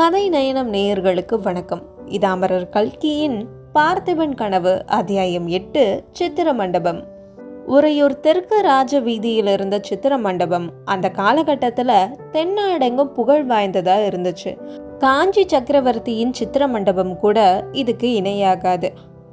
கதை நயனம் நேயர்களுக்கு வணக்கம். இது அமரர் கல்கியின் பார்த்திபன் கனவு அத்தியாயம் எட்டு சித்திர மண்டபம் உறையூர் தெற்கு ராஜ வீதியில் இருந்த சித்திர மண்டபம் அந்த காலகட்டத்தில் தென்னாடெங்கும் புகழ் வாய்ந்ததாக இருந்துச்சு. காஞ்சி சக்கரவர்த்தியின் சித்திர மண்டபம் கூட இதுக்கு இணையாகாது.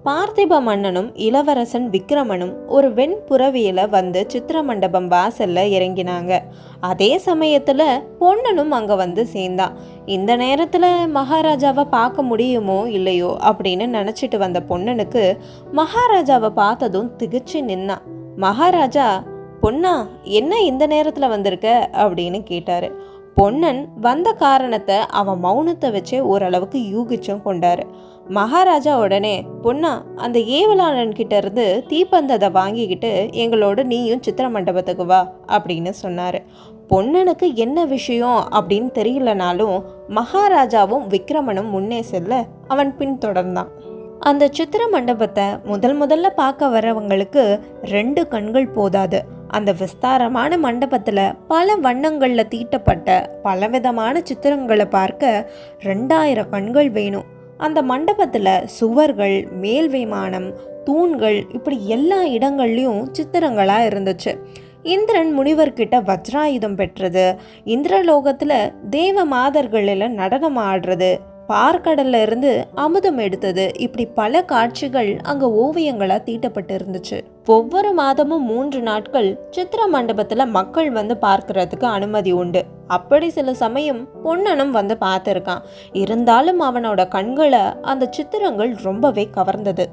பார்த்திப மன்னனும் இளவரசன் விக்ரமனும் ஒரு வெண்புறவியில வந்து சித்திர மண்டபம் வாசல்ல இறங்கினாங்க. அதே சமயத்துல பொன்னனும் அங்க வந்து சேர்ந்தான். இந்த நேரத்துல மகாராஜாவை பார்க்க முடியுமோ இல்லையோ அப்படின்னு நினைச்சிட்டு வந்த பொன்னனுக்கு மகாராஜாவை பார்த்ததும் திகச்சு நின்னான் மகாராஜா பொன்னா என்ன இந்த நேரத்துல வந்திருக்க? அப்படின்னு கேட்டாரு. பொன்னன் வந்த காரணத்தை அவன் மௌனத்தை வச்சே ஓரளவுக்கு யூகிச்சும் கொண்டாரு. மகாராஜா உடனே பொன்னா அந்த ஏவலாளன் கிட்ட இருந்து தீப்பந்ததை வாங்கிக்கிட்டு எங்களோட நீயும் சித்திர மண்டபத்துக்கு வா அப்படின்னு சொன்னார். பொன்னனுக்கு என்ன விஷயம் அப்படின்னு தெரியலனாலும் மகாராஜாவும் விக்ரமனும் முன்னே செல்ல அவன் பின்தொடர்ந்தான் அந்த சித்திர மண்டபத்தை முதல் முதல்ல பார்க்க வரவங்களுக்கு ரெண்டு கண்கள் போதாது. அந்த விஸ்தாரமான மண்டபத்தில் பல வண்ணங்களில் தீட்டப்பட்ட பலவிதமான சித்திரங்களை பார்க்க ரெண்டாயிரம் கண்கள் வேணும். அந்த மண்டபத்தில் சுவர்கள் மேல் விமானம் தூண்கள் இப்படி எல்லா இடங்கள்லையும் சித்திரங்களாக இருந்துச்சு. இந்திரன் முனிவர்கிட்ட வஜ்ராயுதம் பெற்றது இந்திரலோகத்தில் தேவ மாதர்களில் நடனம் ஆடுறது பார்க்கடல்ல இருந்து அமுதம் எடுத்தது இப்படி பல காட்சிகள் அங்கே ஓவியங்களாக தீட்டப்பட்டு இருந்துச்சு. ஒவ்வொரு மாதமும் மூன்று நாட்கள் சித்திர மண்டபத்துல மக்கள் வந்து பார்க்கறதுக்கு அனுமதி உண்டு. அப்படி சில சமயம் பொன்னனும் வந்து பார்த்துருக்கான். இருந்தாலும் அவனோட கண்களை அந்த சித்திரங்கள் ரொம்பவே கவர்ந்தது.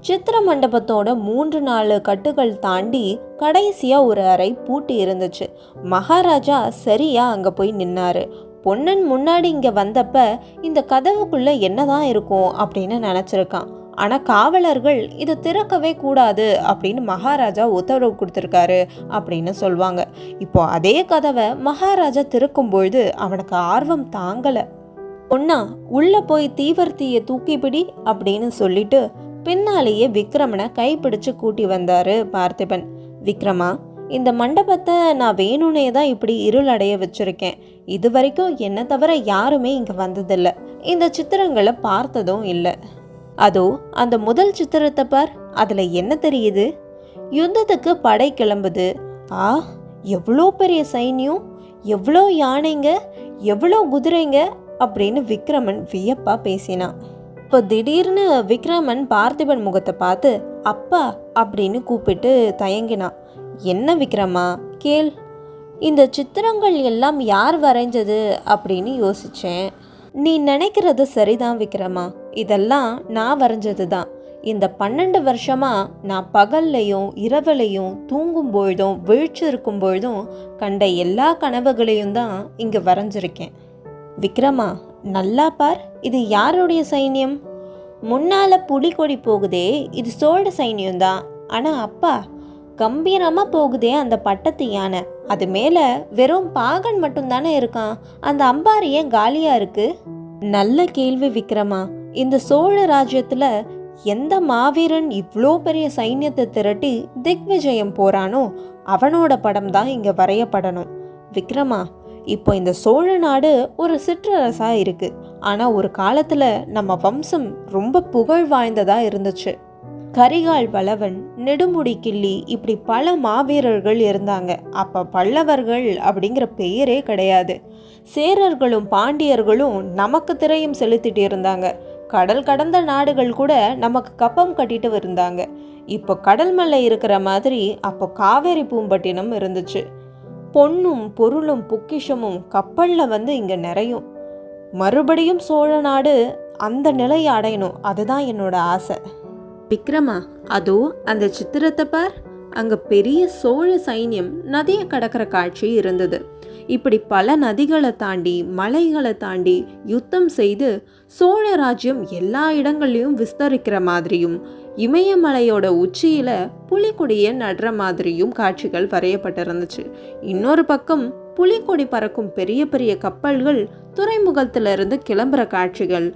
சித்திர மண்டபத்தோட மூன்று நாலு கட்டுகள் தாண்டி கடைசியா ஒரு அறை பூட்டி இருந்துச்சு. மகாராஜா சரியா அங்க போய் நின்னாரு. பொன்னன் முன்னாடி இங்க வந்தப்ப இந்த கதவுக்குள்ள என்னதான் இருக்கும் அப்படின்னு நினைச்சிருக்கான். ஆனால் காவலர்கள் இதை திறக்கவே கூடாது அப்படின்னு மகாராஜா உத்தரவு கொடுத்துருக்காரு அப்படின்னு சொல்லுவாங்க இப்போ அதே கதவை மகாராஜா திறக்கும்பொழுது அவனுக்கு ஆர்வம் தாங்கலை. ஒன்னா உள்ளே போய் தீவர்த்தியை தூக்கிப்பிடி அப்படின்னு சொல்லிட்டு பின்னாலேயே விக்ரமனை கைப்பிடிச்சு கூட்டி வந்தாரு பார்த்திபன். விக்ரமா இந்த மண்டபத்தை நான் வேணும்னே தான் இப்படி இருளடைய வச்சுருக்கேன். இது வரைக்கும் என்னை தவிர யாருமே இங்கே வந்ததில்லை. இந்த சித்திரங்களை பார்த்ததும் இல்லை. அதோ அந்த முதல் சித்திரத்தை பார். அதில் என்ன தெரியுது? யுத்தத்துக்கு படை கிளம்புது. ஆ எவ்வளோ பெரிய சைன்யம்? எவ்வளோ யானைங்க? எவ்வளோ குதிரைங்க? அப்படின்னு விக்ரமன் வியப்பா பேசினான் இப்போ திடீர்னு விக்ரமன் பார்த்திபன் முகத்தை பார்த்து அப்பா அப்படின்னு கூப்பிட்டு தயங்கினான் என்ன விக்ரமா? கேள். இந்த சித்திரங்கள் எல்லாம் யார் வரைஞ்சது? அப்படின்னு யோசிச்சேன். நீ நினைக்கிறது சரிதான் விக்ரமா. இதெல்லாம் நான் வரைஞ்சது தான் இந்த பன்னெண்டு வருஷமாக நான் பகல்லையும் இரவுலையும் தூங்கும் பொழுதும் விழிச்சிருக்கும் பொழுதும் கண்ட எல்லா கனவுகளையும் தான் இங்கே வரைஞ்சிருக்கேன். விக்ரமா நல்லா பார் இது யாருடைய சைன்யம்? முன்னால் புலிக்கொடி போகுதே இது சோழ சைன்யம்தான். ஆனால் அப்பா கம்பீரமாக போகுதே அந்த பட்டத்து யானை. அது மேலே வெறும் பாகன் மட்டும்தானே இருக்கான். அந்த அம்பாரி ஏன் காலியாக இருக்குது நல்ல கேள்வி விக்ரமா. இந்த சோழ ராஜ்யத்தில் எந்த மாவீரன் இவ்வளோ பெரிய சைன்யத்தை திரட்டி திக்விஜயம் போகிறானோ அவனோட படம் தான் இங்கே வரையப்படணும். விக்ரமா இப்போ இந்த சோழ நாடு ஒரு சிற்றரசாக இருக்குது ஆனால் ஒரு காலத்தில் நம்ம வம்சம் ரொம்ப புகழ் வாய்ந்ததாக இருந்துச்சு. கரிகால் வளவன் நெடுமுடி கிள்ளி இப்படி பல மாவீரர்கள் இருந்தாங்க. அப்போ பல்லவர்கள் அப்படிங்கிற பெயரே கிடையாது. சேரர்களும் பாண்டியர்களும் நமக்கு திரையும் செலுத்திட்டு இருந்தாங்க. கடல் கடந்த நாடுகள் கூட நமக்கு கப்பம் கட்டிட்டு இருந்தாங்க. இப்போ கடல் மலை இருக்கிற மாதிரி அப்போ காவேரி பூம்பட்டினம் இருந்துச்சு. பொன்னும் பொருளும் பொக்கிஷமும் கப்பலில் வந்து இங்கே நிறையும். மறுபடியும் சோழ நாடு அந்த நிலையை அடையணும். அதுதான் என்னோட ஆசை. விக்ரமா அதோ அந்த சித்திரத்தை பார். அங்கே பெரிய சோழ சைன்யம் நதியை கடக்கிற காட்சி இருந்தது. இப்படி பல நதிகளை தாண்டி மலைகளை தாண்டி யுத்தம் செய்து சோழ ராஜ்யம் எல்லா இடங்கள்லையும் விஸ்தரிக்கிற மாதிரியும் இமயமலையோட உச்சியில புலிக்கொடியை நடுற மாதிரியும் காட்சிகள் வரையப்பட்டிருந்துச்சு. இன்னொரு பக்கம் புலிக்கொடி பறக்கும் பெரிய பெரிய கப்பல்கள் துறைமுகத்திலிருந்து கிளம்புற காட்சிகள்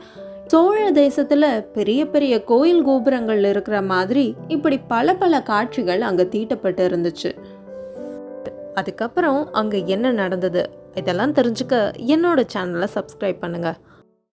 சோழ தேசத்துல பெரிய பெரிய கோயில் கோபுரங்கள் இருக்கிற மாதிரி இப்படி பல பல காட்சிகள் அங்க தீட்டப்பட்டு இருந்துச்சு அதுக்கப்புறம் அங்கே என்ன நடந்தது இதெல்லாம் தெரிஞ்சுக்க என்னோட சேனலை சப்ஸ்கிரைப் பண்ணுங்கள்